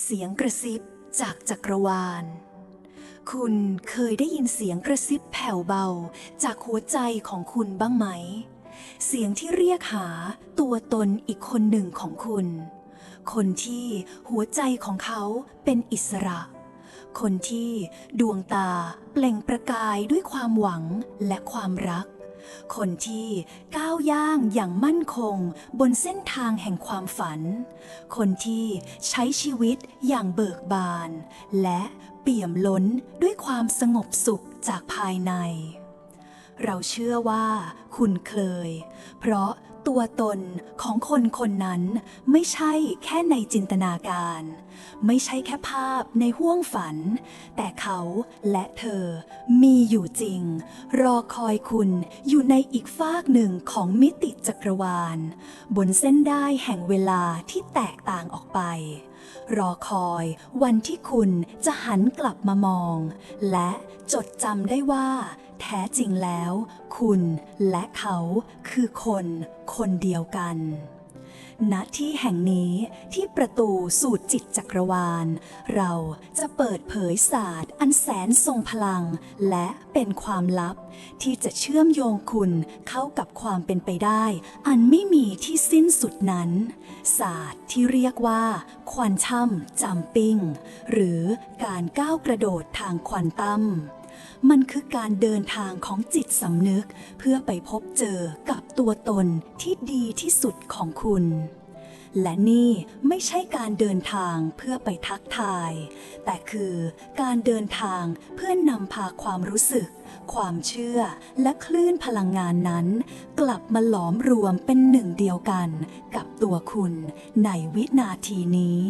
เสียงกระซิบจากจักรวาล คุณเคยได้ยินเสียงกระซิบแผ่วเบาจากหัวใจของคุณบ้างไหม เสียงที่เรียกหาตัวตนอีกคนหนึ่งของคุณ คนที่หัวใจของเขาเป็นอิสระ คนที่ดวงตาเปล่งประกายด้วยความหวังและความรัก คนที่ก้าวย่างอย่างมั่นคงบนเส้นทางแห่งความฝัน คนที่ใช้ชีวิตอย่างเบิกบาน และเปี่ยมล้นด้วยความสงบสุขจากภายใน เราเชื่อว่าคุณเคย เพราะ ตัวตนของคนคนนั้นไม่ใช่แค่ในจินตนาการ ไม่ใช่แค่ภาพในห้วงฝัน แต่เขาและเธอมีอยู่จริง รอคอยคุณอยู่ในอีกฟากหนึ่งของมิติจักรวาล บนเส้นได้แห่งเวลาที่แตกต่างออกไป รอคอยวันที่คุณจะหันกลับมามอง และจดจำได้ว่า แท้จริงแล้ว คุณและเขาคือคนคนเดียวกันณที่แห่งนี้ที่ประตูสู่จิตจักรวาล เราจะเปิดเผยศาสตร์อันแสนทรงพลัง และเป็นความลับ ที่จะเชื่อมโยงคุณเข้ากับความเป็นไปได้ อันไม่มีที่สิ้นสุดนั้น ศาสตร์ที่เรียกว่าควอนตัมจัมปิ้งหรือการก้าวกระโดดทางควอนตัม มันคือการเดินทางของจิตสำนึก เพื่อไปพบเจอกับตัวตนที่ดีที่สุดของคุณ และนี่ไม่ใช่การเดินทางเพื่อไปทักทาย แต่คือการเดินทางเพื่อนำพาความรู้สึก ความเชื่อและคลื่นพลังงานนั้น กลับมาหลอมรวมเป็นหนึ่งเดียวกันกับตัวคุณในวินาทีนี้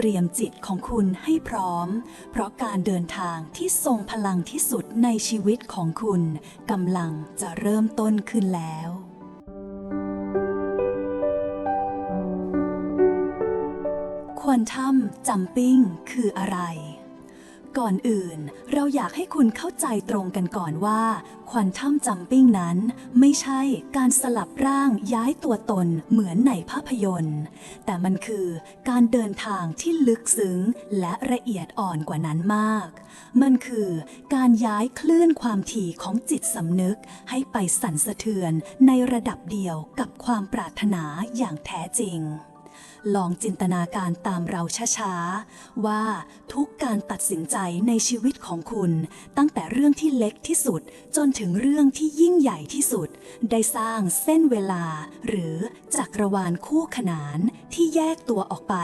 เตรียมจิตของคุณให้พร้อม เพราะการเดินทางที่ทรงพลังที่สุดในชีวิตของคุณกำลังจะเริ่มต้นขึ้นแล้วควอนทัมจัมปิ้งคืออะไร ก่อนอื่น เราอยากให้คุณเข้าใจตรงกันก่อนว่าควอนตัมจัมปิ้งนั้น ไม่ใช่การสลับร่างย้ายตัวตนเหมือนในภาพยนตร์ แต่มันคือการเดินทางที่ลึกซึ้งและละเอียดอ่อนกว่านั้นมาก มันคือการย้ายคลื่นความถี่ของจิตสำนึกให้ไปสั่นสะเทือนในระดับเดียวกับความปรารถนาอย่างแท้จริง ลองจินตนาการตามเราช้าๆ ว่าทุกการตัดสินใจในชีวิตของคุณ ตั้งแต่เรื่องที่เล็กที่สุด จนถึงเรื่องที่ยิ่งใหญ่ที่สุด ได้สร้างเส้นเวลา หรือจักรวาลคู่ขนานที่แยกตัวออกไป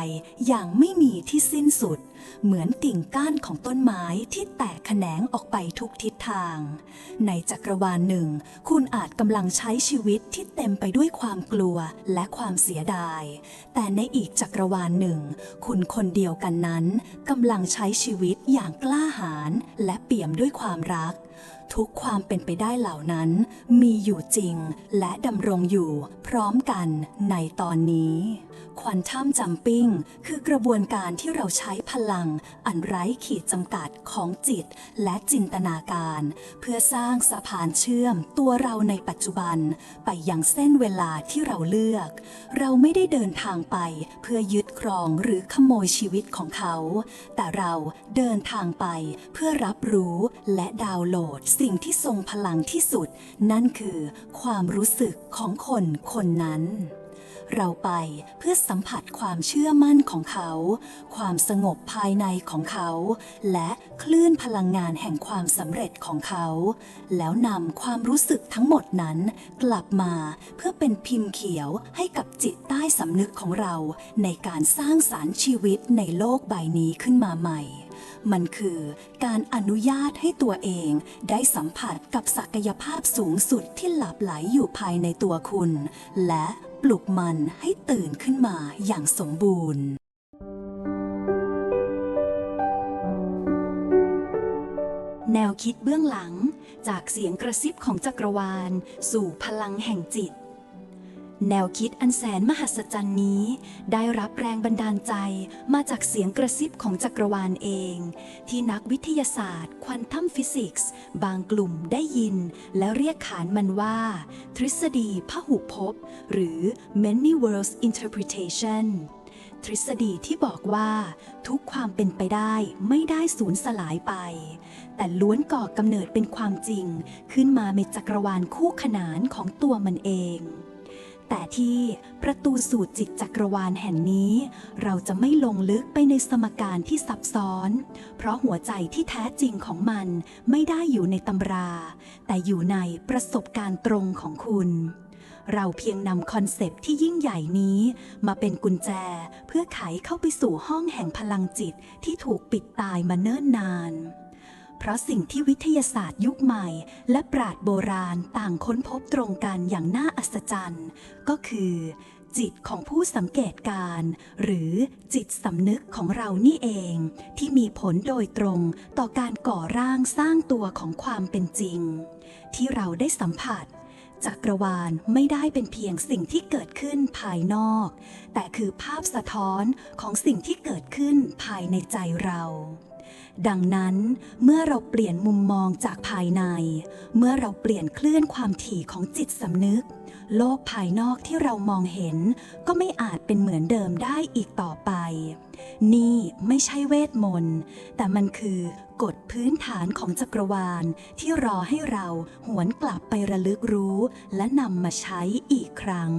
อย่างไม่มีที่สิ้นสุด เหมือนกิ่งก้านของต้นไม้ที่แตกแขนงออกไปทุกทิศทาง ในจักรวาลหนึ่ง คุณอาจกำลังใช้ชีวิตที่เต็มไปด้วยความกลัวและความเสียดาย แต่ในอีกจักรวาลหนึ่ง คุณคนเดียวกันนั้นกำลังใช้ชีวิตอย่างกล้าหาญและเปี่ยมด้วยความรัก ทุกความเป็นไปได้เหล่านั้น มีอยู่จริงและดำรงอยู่พร้อมกันในตอนนี้ ควอนตัมจัมปิ้งคือกระบวนการที่เราใช้พลัง อันไร้ขีดจำกัดของจิตและจินตนาการ เพื่อสร้างสะพานเชื่อมตัวเราในปัจจุบัน ไปยังเส้นเวลาที่เราเลือก เราไม่ได้เดินทางไป เพื่อยึดครองหรือขโมยชีวิตของเขา แต่เราเดินทางไปเพื่อรับรู้และดาวน์โหลดสิ่งที่ทรงพลังที่สุด นั่นคือความรู้สึกของคนคนนั้น เราไปเพื่อสัมผัสความเชื่อมั่นของเขา ความสงบภายในของเขา และคลื่นพลังงานแห่งความสำเร็จของเขา แล้วนำความรู้สึกทั้งหมดนั้น กลับมาเพื่อเป็นพิมพ์เขียวให้กับจิตใต้สำนึกของเราในการสร้างสารรค์ชีวิตในโลกใบนี้ขึ้นมาใหม่มันคือการอนุญาตให้ตัวเองได้สัมผัสกับศักยภาพสูงสุดที่หลับไหลอยู่ภายในตัวคุณ และ ปลุกมันให้ตื่นขึ้นมาอย่างสมบูรณ์ แนวคิดเบื้องหลังจากเสียงกระซิบของจักรวาล สู่พลังแห่งจิต แนวคิดอันแสนมหัศจรรย์นี้ ได้รับแรงบันดาลใจมาจากเสียงกระซิบของจักรวาลเอง ที่นักวิทยาศาสตร์ ควอนตัมฟิสิกส์ บางกลุ่มได้ยิน และเรียกขานมันว่า ทฤษฎีพหุภพ หรือ many worlds interpretation ทฤษฎีที่บอกว่า ทุกความเป็นไปได้ไม่ได้สูญสลายไป แต่ล้วนก่อกำเนิดเป็นความจริง ขึ้นมาในจักรวาลคู่ขนานของตัวมันเอง แต่ที่ประตูสู่จิตจักรวาลแห่งนี้ เราจะไม่ลงลึกไปในสมการที่ซับซ้อน เพราะหัวใจที่แท้จริงของมันไม่ได้อยู่ในตำรา แต่อยู่ในประสบการณ์ตรงของคุณเราเพียงนำคอนเซปต์ที่ยิ่งใหญ่นี้ มาเป็นกุญแจเพื่อไขเข้าไปสู่ห้องแห่งพลังจิตที่ถูกปิดตายมาเนิ่นนาน เพราะสิ่งที่วิทยาศาสตร์ยุคใหม่ และปราดโบราณต่างค้นพบตรงกันอย่างน่าอัศจรรย์ ก็คือ จิตของผู้สังเกตการ หรือจิตสำนึกของเรานี่เอง ที่มีผลโดยตรงต่อการก่อร่างสร้างตัวของความเป็นจริง ที่เราได้สัมผัสจักรวาลไม่ได้เป็นเพียงสิ่งที่เกิดขึ้นภายนอก แต่คือภาพสะท้อนของสิ่งที่เกิดขึ้นภายในใจเรา ดังนั้นเมื่อเราเปลี่ยนมุมมองจากภายใน เมื่อเราเปลี่ยนเคลื่อนความถี่ของจิตสำนึก โลกภายนอกที่เรามองเห็น ก็ไม่อาจเป็นเหมือนเดิมได้อีกต่อไป นี่ไม่ใช่เวทมนต์ แต่มันคือกฎพื้นฐานของจักรวาลที่รอให้เราหวนกลับไประลึกรู้ และนำมาใช้อีกครั้ง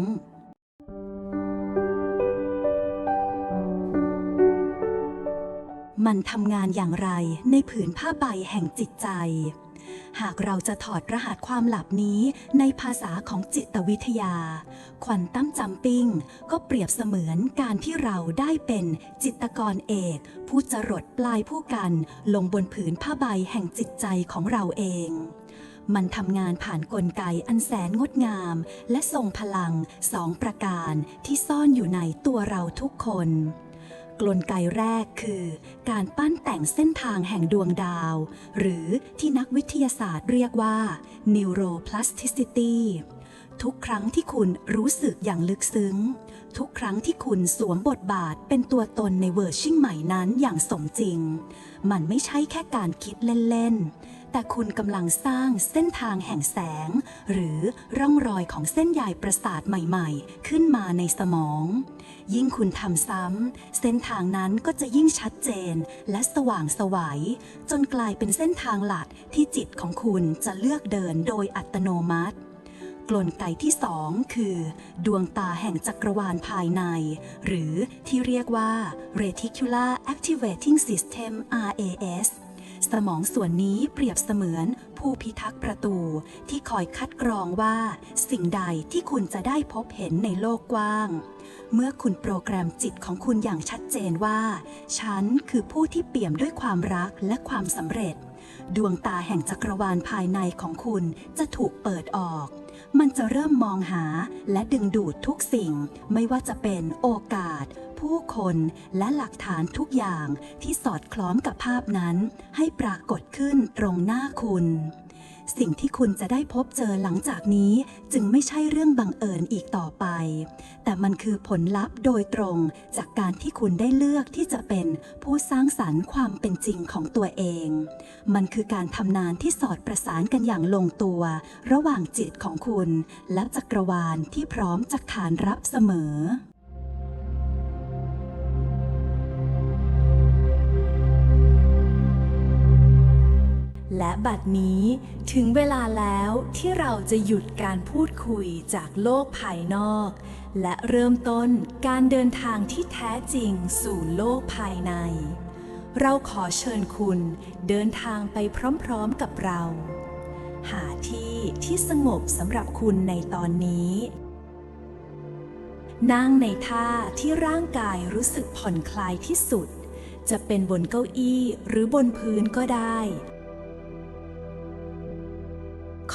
มันทำงานอย่างไรในผืนผ้าใบแห่งจิตใจ หากเราจะถอดรหัสความหลับนี้ในภาษาของจิตวิทยา ควอนตั้มจัมปิ้ง ก็เปรียบเสมือนการที่เราได้เป็นจิตกรเอก ผู้จรดปลายผู้กัน ลงบนผืนผ้าใบแห่งจิตใจของเราเองมันทำงานผ่านกลไกอันแสนงดงาม และทรงพลังสองประการที่ซ่อนอยู่ในตัวเราทุกคน กลไกแรกคือ การปั้นแต่งเส้นทางแห่งดวงดาว หรือที่นักวิทยาศาสตร์เรียกว่า neuroplasticity ทุกครั้งที่คุณรู้สึกอย่างลึกซึ้ง ทุกครั้งที่คุณสวมบทบาทเป็นตัวตนในเวอร์ชิ่งใหม่นั้นอย่างสมจริง มันไม่ใช่แค่การคิดเล่น ๆ แต่คุณกำลังสร้างเส้นทางแห่งแสง หรือร่องรอยของเส้นใยประสาทใหม่ๆ ขึ้นมาในสมอง ยิ่งคุณทำซ้ำเส้นทางนั้นก็จะยิ่งชัดเจนและสว่างสวัย จนกลายเป็นเส้นทางหลักที่จิตของคุณจะเลือกเดินโดยอัตโนมัติกลไกที่สองคือ ดวงตาแห่งจักรวาลภายใน หรือที่เรียกว่า Reticular Activating System RAS สมองส่วนนี้เปรียบเสมือนผู้พิทักษ์ประตูที่คอยคัดกรองว่า สิ่งใดที่คุณจะได้พบเห็นในโลกกว้าง เมื่อคุณโปรแกรมจิตของคุณอย่างชัดเจนว่า ฉันคือผู้ที่เปี่ยมด้วยความรักและความสำเร็จ ดวงตาแห่งจักรวาลภายในของคุณจะถูกเปิดออก มันจะเริ่มมองหาและดึงดูดทุกสิ่ง ไม่ว่าจะเป็นโอกาส ผู้คนและหลักฐานทุกอย่างที่สอดคล้องกับภาพนั้น ให้ปรากฏขึ้นตรงหน้าคุณ สิ่งที่คุณจะได้พบเจอหลังจากนี้จึงไม่ใช่เรื่องบังเอิญอีกต่อไป แต่มันคือผลลัพธ์โดยตรงจากการที่คุณได้เลือกที่จะเป็นผู้สร้างสรรค์ความเป็นจริงของตัวเอง มันคือการทำนานที่สอดประสานกันอย่างลงตัว ระหว่างจิตของคุณ และจักรวาลที่พร้อมจะขานรับเสมอ และบัดนี้ถึงเวลาแล้วที่เราจะหยุดการพูดคุยจากโลกภายนอก และเริ่มต้นการเดินทางที่แท้จริงสู่โลกภายใน เราขอเชิญคุณเดินทางไปพร้อมๆกับเรา หาที่ที่สงบสำหรับคุณในตอนนี้ นั่งในท่าที่ร่างกายรู้สึกผ่อนคลายที่สุด จะเป็นบนเก้าอี้หรือบนพื้นก็ได้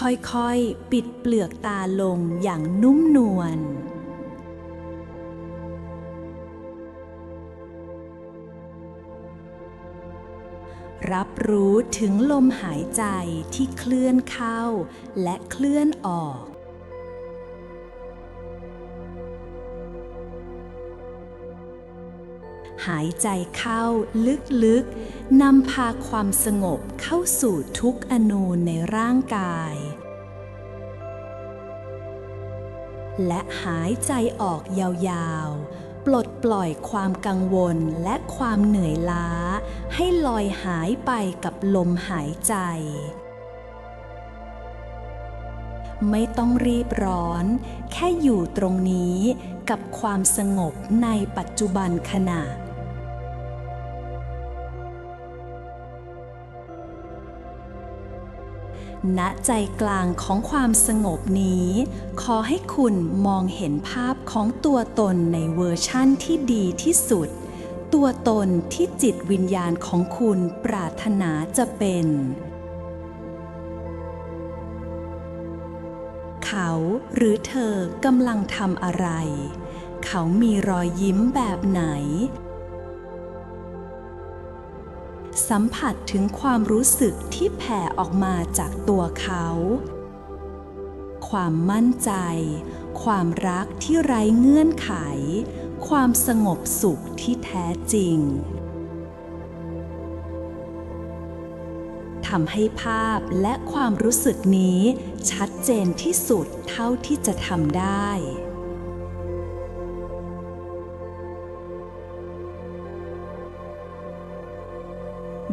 ค่อยๆ ปิดเปลือกตาลงอย่างนุ่มนวล รับรู้ถึงลมหายใจที่เคลื่อนเข้าและเคลื่อนออก หายใจเข้าลึกๆนำพาความสงบเข้าสู่ทุกอนูในร่างกาย และหายใจออกยาวๆ ปลดปล่อยความกังวลและความเหนื่อยล้า ให้ลอยหายไปกับลมหายใจ ไม่ต้องรีบร้อน แค่อยู่ตรงนี้กับความสงบในปัจจุบันขณะ ณใจกลางของความสงบนี้ ขอให้คุณมองเห็นภาพของตัวตนในเวอร์ชั่นที่ดีที่สุด ตัวตนที่จิตวิญญาณของคุณปรารถนาจะเป็น เขาหรือเธอกำลังทำอะไร เขามีรอยยิ้มแบบไหน สัมผัสถึงความรู้สึกที่แผ่ออกมาจากตัวเขา ความมั่นใจ ความรักที่ไร้เงื่อนไข ความสงบสุขที่แท้จริงทำให้ภาพและความรู้สึกนี้ชัดเจนที่สุดเท่าที่จะทำได้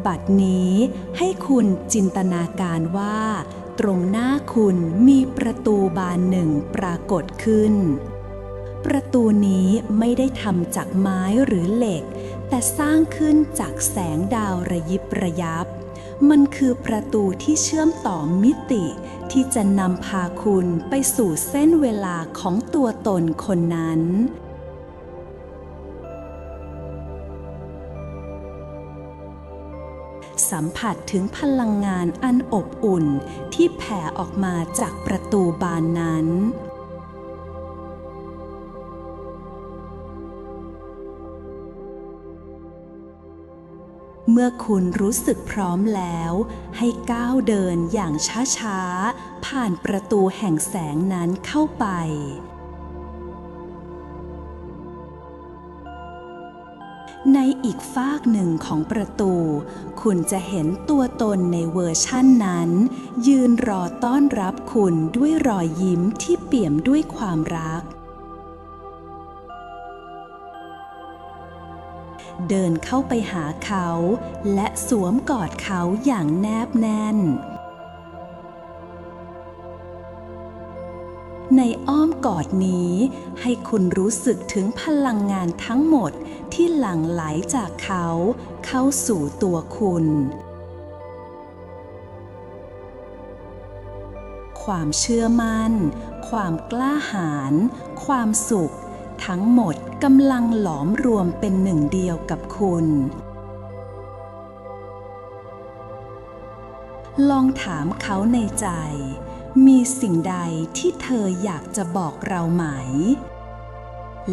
บัดนี้ ให้คุณจินตนาการว่า ตรงหน้าคุณมีประตูบานหนึ่งปรากฏขึ้น ประตูนี้ไม่ได้ทำจากไม้หรือเหล็ก แต่สร้างขึ้นจากแสงดาวระยิบระยับ มันคือประตูที่เชื่อมต่อมิติ ที่จะนำพาคุณไปสู่เส้นเวลาของตัวตนคนนั้น สัมผัสถึงพลังงานอันอบอุ่นที่แผ่ออกมาจากประตูบานนั้น เมื่อคุณรู้สึกพร้อมแล้ว ให้ก้าวเดินอย่างช้าๆ ผ่านประตูแห่งแสงนั้นเข้าไป ในอีกฟากหนึ่งของประตู คุณจะเห็นตัวตนในเวอร์ชั่นนั้น ยืนรอต้อนรับคุณด้วยรอยยิ้มที่เปี่ยมด้วยความรัก เดินเข้าไปหาเขา และสวมกอดเขาอย่างแนบแน่น ในอ้อมกอดนี้ ให้คุณรู้สึกถึงพลังงานทั้งหมดที่หลั่งไหลจากเขา เข้าสู่ตัวคุณ ความเชื่อมั่น ความกล้าหาญ ความสุข ทั้งหมดกำลังหลอมรวมเป็นหนึ่งเดียวกับคุณลองถามเขาในใจ มีสิ่งใดที่เธออยากจะบอกเราไหม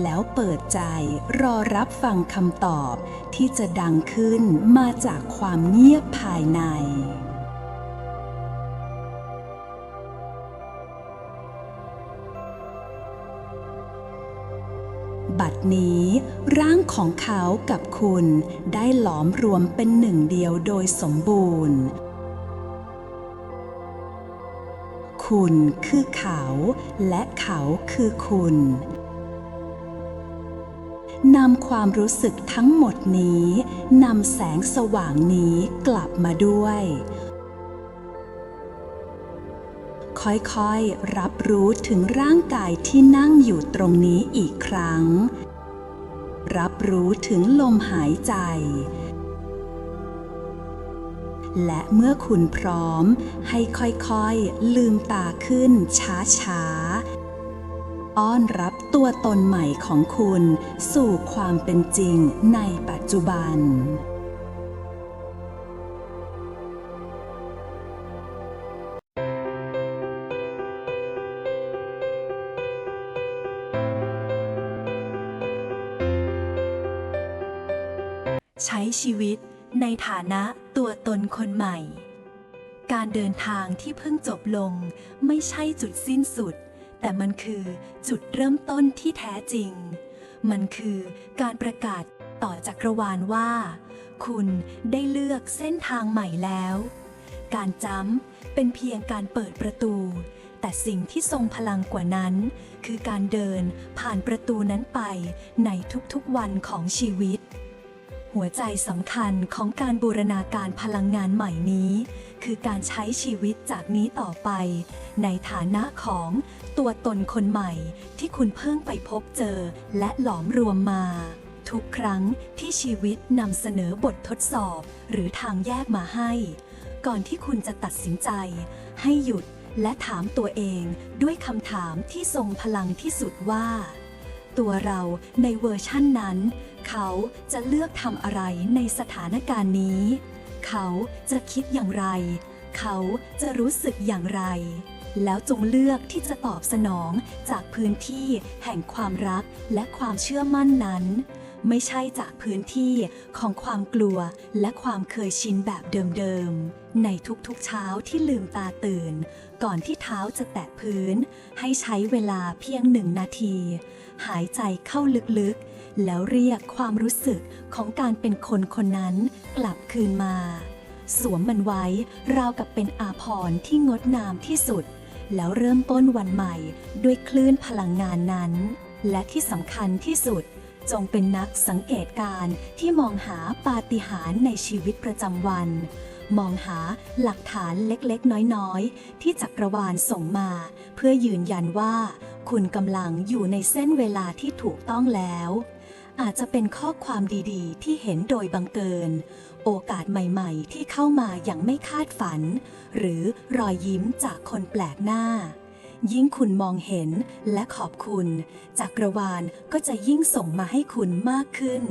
แล้วเปิดใจรอรับฟังคำตอบที่จะดังขึ้นมาจากความเงียบภายในบัดนี้ร่างของเขากับคุณได้หลอมรวมเป็นหนึ่งเดียวโดยสมบูรณ์ คุณคือเขาและเขาคือคุณนำความรู้สึกทั้งหมดนี้นำแสงสว่างนี้กลับมาด้วย ค่อยๆ รับรู้ถึงร่างกายที่นั่งอยู่ตรงนี้อีกครั้ง รับรู้ถึงลมหายใจ และเมื่อคุณพร้อม ให้ค่อยๆ ลืมตาขึ้นช้าๆ อ้อนรับตัวตนใหม่ของคุณ สู่ความเป็นจริงในปัจจุบันใช้ชีวิต ในฐานะตัวตนคนใหม่ การเดินทางที่เพิ่งจบลงไม่ใช่จุดสิ้นสุด แต่มันคือจุดเริ่มต้นที่แท้จริง มันคือการประกาศต่อจักรวาลว่า คุณได้เลือกเส้นทางใหม่แล้ว การจำเป็นเพียงการเปิดประตู แต่สิ่งที่ทรงพลังกว่านั้น คือการเดินผ่านประตูนั้นไปในทุกๆวันของชีวิต หัวใจสำคัญของการบูรณาการพลังงานใหม่นี้ คือการใช้ชีวิตจากนี้ต่อไป ในฐานะของตัวตนคนใหม่ที่คุณเพิ่งไปพบเจอและหลอมรวมมา ทุกครั้งที่ชีวิตนำเสนอบททดสอบหรือทางแยกมาให้ ก่อนที่คุณจะตัดสินใจ ให้หยุดและถามตัวเองด้วยคำถามที่ทรงพลังที่สุดว่า ตัวเราในเวอร์ชั่นนั้น เขาจะเลือกทำอะไรในสถานการณ์นี้ เขาจะคิดอย่างไร เขาจะรู้สึกอย่างไร แล้วจงเลือกที่จะตอบสนองจากพื้นที่แห่งความรักและความเชื่อมั่นนั้น ไม่ใช่จากพื้นที่ของความกลัวและความเคยชินแบบเดิมๆ ในทุกๆเช้าที่ลืมตาตื่น ก่อนที่เท้าจะแตะพื้น ให้ใช้เวลาเพียงหนึ่งนาที หายใจเข้าลึกๆ แล้วเรียกความรู้สึกของการเป็นคนคนนั้นกลับคืนมา สวมมันไว้ราวกับเป็นอาภรณ์ที่งดงามที่สุด แล้วเริ่มต้นวันใหม่ด้วยคลื่นพลังงานนั้น และที่สำคัญที่สุด จงเป็นนักสังเกตการณ์ที่มองหาปาฏิหาริย์ในชีวิตประจำวัน มองหาหลักฐานเล็กๆ น้อยๆ ที่จักรวาลส่งมา เพื่อยืนยันว่า คุณกำลังอยู่ในเส้นเวลาที่ถูกต้องแล้ว อาจจะเป็นข้อความดีๆ ที่เห็นโดยบังเกินโอกาสใหม่ๆ ที่เข้ามาอย่างไม่คาดฝัน หรือรอยยิ้มจากคนแปลกหน้า ยิ่งคุณมองเห็นและขอบคุณ จักรวาลก็จะยิ่งส่งมาให้คุณมากขึ้น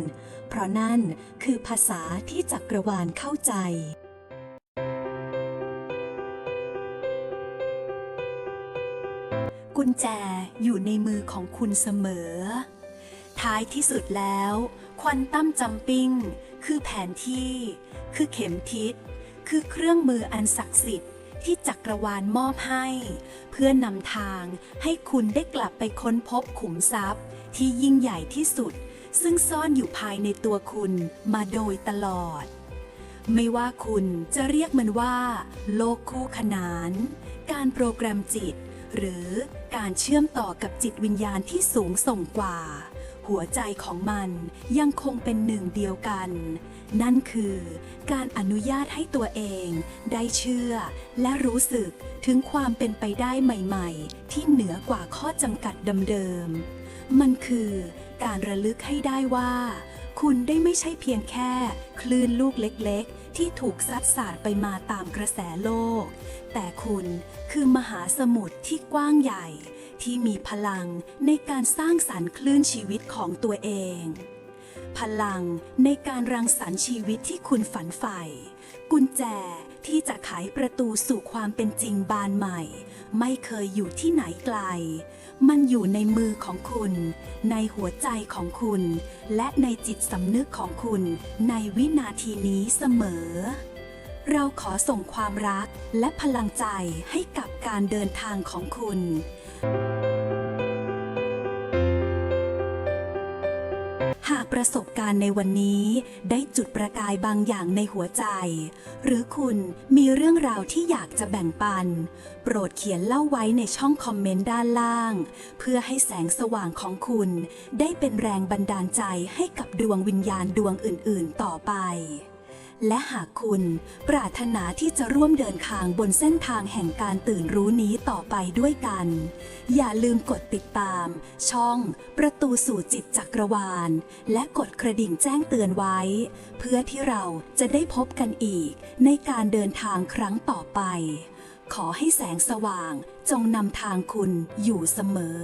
เพราะนั่นคือภาษาที่จักรวาลเข้าใจกุญแจอยู่ในมือของคุณเสมอ ท้ายที่สุดแล้ว ควอนตัมจัมปิ้ง คือแผนที่ คือเข็มทิศ คือเครื่องมืออันศักดิ์สิทธิ์ที่จักรวาลมอบให้ เพื่อนำทางให้คุณได้กลับไปค้นพบขุมทรัพย์ ที่ยิ่งใหญ่ที่สุด ซึ่งซ่อนอยู่ภายในตัวคุณมาโดยตลอด ไม่ว่าคุณจะเรียกมันว่า โลกคู่ขนาน การโปรแกรมจิต หรือการเชื่อมต่อกับจิตวิญญาณที่สูงส่งกว่า หัวใจของมันยังคงเป็นหนึ่งเดียวกัน นั่นคือการอนุญาตให้ตัวเองได้เชื่อและรู้สึกถึงความเป็นไปได้ใหม่ๆ ที่เหนือกว่าข้อจำกัดเดิมๆ มันคือการระลึกให้ได้ว่า คุณได้ไม่ใช่เพียงแค่คลื่นลูกเล็กๆ ที่ถูกซัดสาดไปมาตามกระแสโลก แต่คุณคือมหาสมุทรที่กว้างใหญ่ ที่มีพลังในการสร้างสรรค์คลื่นชีวิตของตัวเอง พลังในการรังสรรค์ชีวิตที่คุณฝันใฝ่ กุญแจที่จะไขประตูสู่ความเป็นจริงบานใหม่ ไม่เคยอยู่ที่ไหนไกล มันอยู่ในมือของคุณ ในหัวใจของคุณ และในจิตสำนึกของคุณ ในวินาทีนี้เสมอเราขอส่งความรักและพลังใจให้กับการเดินทางของคุณ หากประสบการณ์ในวันนี้ได้จุดประกายบางอย่างในหัวใจ หรือคุณมีเรื่องราวที่อยากจะแบ่งปัน โปรดเขียนเล่าไว้ในช่องคอมเมนต์ด้านล่าง เพื่อให้แสงสว่างของคุณ ได้เป็นแรงบันดาลใจให้กับดวงวิญญาณดวงอื่น ๆ ต่อไป และหากคุณปรารถนาที่จะร่วมเดินทางบนเส้นทางแห่งการตื่นรู้นี้ต่อไปด้วยกัน อย่าลืมกดติดตาม ช่อง ประตูสู่จิตจักรวาล และกดกระดิ่งแจ้งเตือนไว้ เพื่อที่เราจะได้พบกันอีกในการเดินทางครั้งต่อไป ขอให้แสงสว่างจงนำทางคุณอยู่เสมอ